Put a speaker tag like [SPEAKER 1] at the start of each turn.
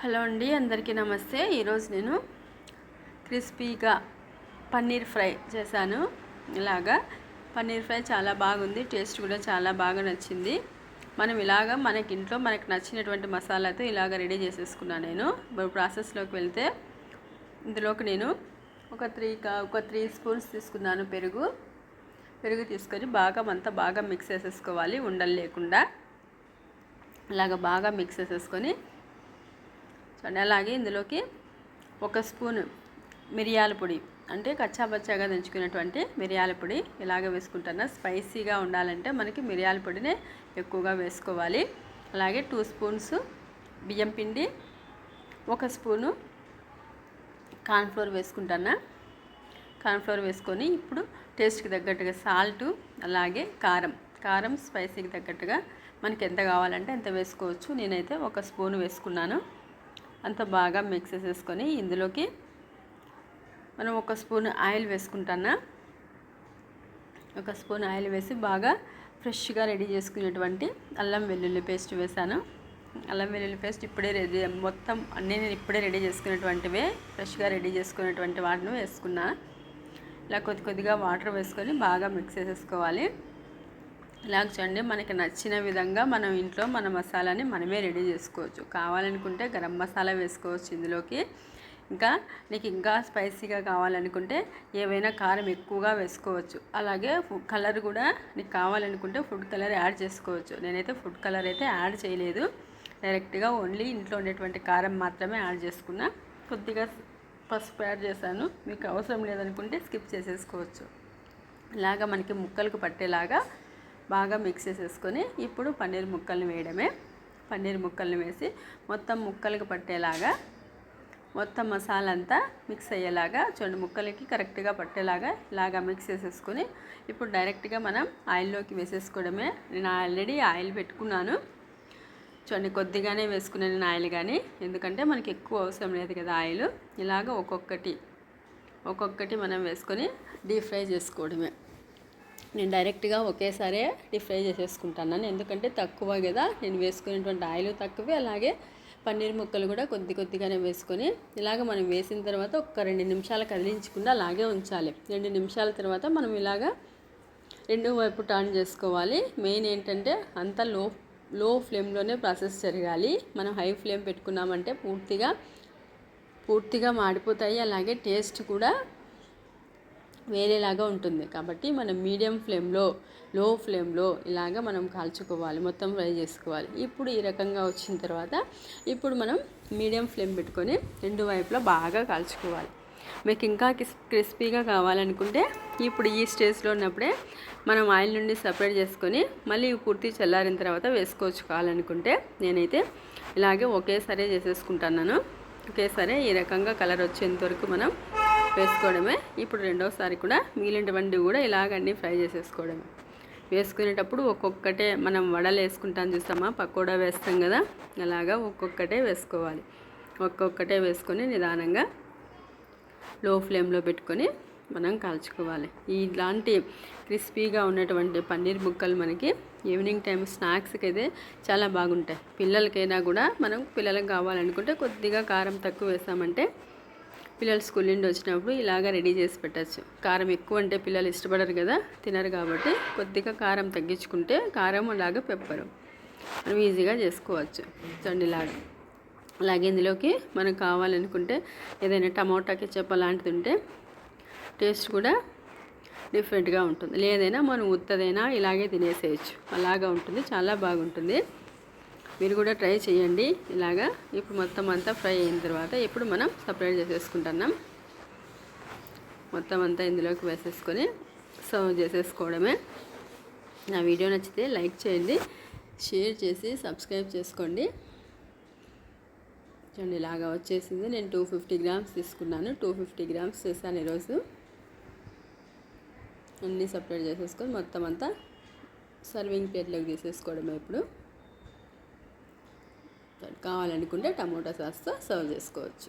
[SPEAKER 1] Hello అండి అందరికీ నమస్తే. ఈరోజు నేను క్రిస్పీగా పన్నీర్ ఫ్రై చేశాను. ఇలాగా పన్నీర్ ఫ్రై చాలా బాగుంది టేస్ట్ కూడా చాలా బాగా నచ్చింది. మనం ఇలాగా మనకి ఇంట్లో మనకు నచ్చినటువంటి మసాలాతో ఇలాగ రెడీ చేసేసుకున్నాను నేను. ఇప్పుడు ప్రాసెస్లోకి వెళ్తే ఇందులోకి నేను ఒక త్రీ ఒక త్రీ స్పూన్స్ తీసుకున్నాను పెరుగు. పెరుగు తీసుకొని బాగా అంతా బాగా మిక్స్ చేసేసుకోవాలి ఉండలు లేకుండా. ఇలాగ బాగా మిక్స్ చేసేసుకొని చూడండి అలాగే ఇందులోకి ఒక స్పూన్ మిరియాల పొడి అంటే కచ్చాబచ్చాగా దంచుకున్నటువంటి మిరియాల పొడి ఇలాగ వేసుకుంటాను. స్పైసీగా ఉండాలంటే మనకి మిరియాల పొడినే ఎక్కువగా వేసుకోవాలి. అలాగే టూ స్పూన్స్ బియ్యం పిండి ఒక స్పూను కార్న్ఫ్లోర్ వేసుకుంటాను. కార్న్ఫ్లోర్ వేసుకొని ఇప్పుడు టేస్ట్కి తగ్గట్టుగా సాల్ట్ అలాగే కారం కారం స్పైసీకి తగ్గట్టుగా మనకి ఎంత కావాలంటే ఎంత వేసుకోవచ్చు. నేనైతే ఒక స్పూన్ వేసుకున్నాను. అంత బాగా మిక్స్ చేసేసుకొని ఇందులోకి మనం ఒక స్పూన్ ఆయిల్ వేసుకుంటానా? ఒక స్పూన్ ఆయిల్ వేసి బాగా ఫ్రెష్గా రెడీ చేసుకునేటువంటి అల్లం వెల్లుల్లి పేస్ట్ వేసాను. అల్లం వెల్లుల్లి పేస్ట్ ఇప్పుడే రెడీ మొత్తం అన్నీ నేను ఇప్పుడే రెడీ చేసుకునేటువంటివే ఫ్రెష్గా రెడీ చేసుకునేటువంటి వాటిని వేసుకున్నా. ఇలా కొద్ది కొద్దిగా వాటర్ వేసుకొని బాగా మిక్స్ చేసేసుకోవాలి. ఇలాగ చూడండి మనకి నచ్చిన విధంగా మనం ఇంట్లో మన మసాలాని మనమే రెడీ చేసుకోవచ్చు. కావాలనుకుంటే గరం మసాలా వేసుకోవచ్చు ఇందులోకి. ఇంకా నీకు ఇంకా స్పైసీగా కావాలనుకుంటే ఏవైనా కారం ఎక్కువగా వేసుకోవచ్చు. అలాగే కలర్ కూడా నీకు కావాలనుకుంటే ఫుడ్ కలర్ యాడ్ చేసుకోవచ్చు. నేనైతే ఫుడ్ కలర్ అయితే యాడ్ చేయలేదు. డైరెక్ట్గా ఓన్లీ ఇంట్లో ఉండేటువంటి కారం మాత్రమే యాడ్ చేసుకున్నా. కొద్దిగా పసుపు యాడ్ చేశాను. మీకు అవసరం లేదనుకుంటే స్కిప్ చేసేసుకోవచ్చు. ఇలాగా మనకి ముక్కలకు పట్టేలాగా బాగా మిక్స్ చేసేసుకొని ఇప్పుడు పన్నీర్ ముక్కల్ని వేయడమే. పన్నీర్ ముక్కల్ని వేసి మొత్తం ముక్కలకు పట్టేలాగా మొత్తం మసాలా అంతా మిక్స్ అయ్యేలాగా చూడండి ముక్కలకి కరెక్ట్గా పట్టేలాగా ఇలాగా మిక్స్ చేసేసుకొని ఇప్పుడు డైరెక్ట్గా మనం ఆయిల్లోకి వేసేసుకోవడమే. నేను ఆల్రెడీ ఆయిల్ పెట్టుకున్నాను. చూడండి కొద్దిగానే వేసుకున్నాను నేను ఆయిల్ కానీ ఎందుకంటే మనకి ఎక్కువ అవసరం లేదు కదా ఆయిల్ ఇలాగ ఒక్కొక్కటి ఒక్కొక్కటి మనం వేసుకొని డీప్ ఫ్రై చేసుకోవడమే. నేను డైరెక్ట్గా ఒకేసారి డీప్ ఫ్రై చేసేసుకుంటాను ఎందుకంటే తక్కువ కదా నేను వేసుకునేటువంటి ఆయిల్ తక్కువే అలాగే పన్నీర్ ముక్కలు కూడా కొద్ది కొద్దిగానే వేసుకొని ఇలాగ మనం వేసిన తర్వాత ఒక రెండు నిమిషాలు కదిలించకుండా అలాగే ఉంచాలి. రెండు నిమిషాల తర్వాత మనం ఇలాగ రెండు వైపు టర్న్ చేసుకోవాలి. మెయిన్ ఏంటంటే అంత లో లో ఫ్లేమ్లోనే ప్రాసెస్ జరగాలి. మనం హై ఫ్లేమ్ పెట్టుకున్నామంటే పూర్తిగా పూర్తిగా మాడిపోతాయి. అలాగే టేస్ట్ కూడా వేరేలాగా ఉంటుంది. కాబట్టి మనం మీడియం ఫ్లేమ్లో లో ఫ్లేమ్లో ఇలాగ మనం కాల్చుకోవాలి. మొత్తం ఫ్రై చేసుకోవాలి. ఇప్పుడు ఈ రకంగా వచ్చిన తర్వాత ఇప్పుడు మనం మీడియం ఫ్లేమ్ పెట్టుకొని రెండు వైపులా బాగా కాల్చుకోవాలి. మీకు ఇంకా క్రిస్పీగా కావాలనుకుంటే ఇప్పుడు ఈ స్టేజ్లో ఉన్నప్పుడే మనం ఆయిల్ నుండి సపరేట్ చేసుకొని మళ్ళీ పూర్తి చల్లారిన తర్వాత వేసుకోవచ్చు కావాలనుకుంటే. నేనైతే ఇలాగే ఒకేసారి చేసేసుకుంటున్నాను. ఒకేసారి ఈ రకంగా కలర్ వచ్చేంత వరకు మనం వేసుకోవడమే. ఇప్పుడు రెండోసారి కూడా మిగిలినటువంటి కూడా ఇలాగన్నీ ఫ్రై చేసేసుకోవడమే. వేసుకునేటప్పుడు ఒక్కొక్కటే మనం వడలు వేసుకుంటాం చూస్తామా? పకోడా వేస్తాం కదా? అలాగా ఒక్కొక్కటే వేసుకోవాలి. ఒక్కొక్కటే వేసుకొని నిదానంగా లో ఫ్లేమ్లో పెట్టుకొని మనం కాల్చుకోవాలి. ఇలాంటి క్రిస్పీగా ఉన్నటువంటి పన్నీర్ ముక్కలు మనకి ఈవినింగ్ టైం స్నాక్స్కి అయితే చాలా బాగుంటాయి. పిల్లలకైనా కూడా మనం పిల్లలకు కావాలనుకుంటే కొద్దిగా కారం తక్కువ వేసామంటే పిల్లలు స్కూల్ నుండి వచ్చినప్పుడు ఇలాగ రెడీ చేసి పెట్టచ్చు. కారం ఎక్కువ అంటే పిల్లలు ఇష్టపడరు కదా తినరు కాబట్టి కొద్దిగా కారం తగ్గించుకుంటే కారం అలాగే పెప్పరు. మనం ఈజీగా చేసుకోవచ్చు. చండిలాగా అలాగే ఇందులోకి మనకు కావాలనుకుంటే ఏదైనా టమోటా కెచ్చప్ అలాంటిది ఉంటే టేస్ట్ కూడా డిఫరెంట్గా ఉంటుంది. లేదైనా మనం ఉత్తదైనా ఇలాగే తినేసేయచ్చు. అలాగా ఉంటుంది. చాలా బాగుంటుంది. మీరు కూడా ట్రై చేయండి. ఇలాగా ఇప్పుడు మొత్తం అంతా ఫ్రై అయిన తర్వాత ఇప్పుడు మనం సపరేట్ చేసేసుకుంటున్నాం. మొత్తం అంతా ఇందులోకి వేసేసుకొని సర్వ్ చేసేసుకోవడమే. నా వీడియో నచ్చితే లైక్ చేయండి షేర్ చేసి సబ్స్క్రైబ్ చేసుకోండి. చూడండి ఇలాగా వచ్చేసింది. నేను టూ ఫిఫ్టీ గ్రామ్స్ తీసుకున్నాను. టూ ఫిఫ్టీ గ్రామ్స్ చేశాను ఈరోజు. అన్నీ సపరేట్ చేసేసుకొని మొత్తం అంతా సర్వింగ్ ప్లేట్లోకి తీసేసుకోవడమే ఇప్పుడు. కావాలనుకుంటే టమోటా సాస్తో సర్వ్ చేసుకోవచ్చు.